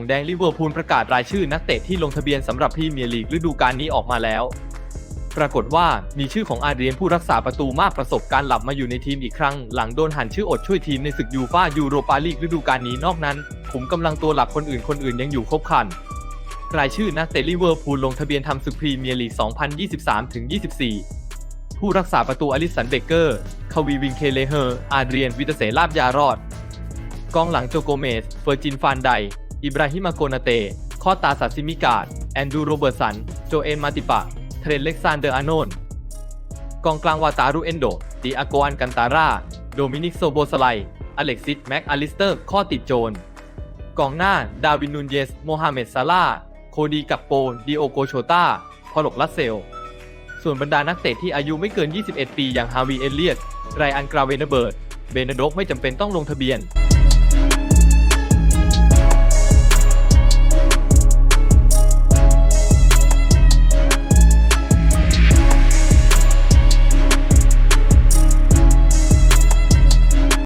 งแดงลิเวอร์พูลประกาศรายชื่อนักเตะที่ลงทะเบียนสำหรับพรีเมียร์ลีกฤดูกาลนี้ออกมาแล้ว ปรากฏว่ามีชื่อของอาเดรียนผู้รักษาประตูมากประสบการณ์หลับมาอยู่ในทีมอีกครั้ง หลังโดนหันชื่ออดช่วยทีมในศึกยูฟ่ายูโรปาลีกฤดูกาลนี้นอกนั้น ผมกำลังตัวหลักคนอื่นคนอื่นยังอยู่ครบครันรายชื่อนักเตะลิเวอร์พูลลงทะเบียนทำศึกพรีเมียร์ลีก 2023-24 ผู้รักษาประตูอลิสันเบเกอร์คาวีวิงเคเลเฮอร์ อาเดรียนวิตเสลาบยารอด กองหลังโจโกเมส เฟอร์จินฟานได อิบราฮิมาโกนาเตข้อตาซาซิมิกาด แอนดูโรเบิร์สัน โจเอนมาติปะ เทรนเล็กซานเดอร์อานนกองกลางวาตารุเอนโดดิอาโกอันกันตาร่า โดมินิกโซโบสไล อเล็กซิสแม็กอลิสเตอร์ ข้อติดโจรกองหน้า ดาวินนูนเยส โมฮัมเหม็ดซาลา โคดีกัปโป ดิโอโกโชตาพอลกลัสเซล ส่วนบรรดานักเตะที่อายุไม่เกิน 21 ปีอย่างฮาวีเอเลียต ไรอันกราเวนเบิร์ด เบนโดกไม่จำเป็นต้องลงทะเบียน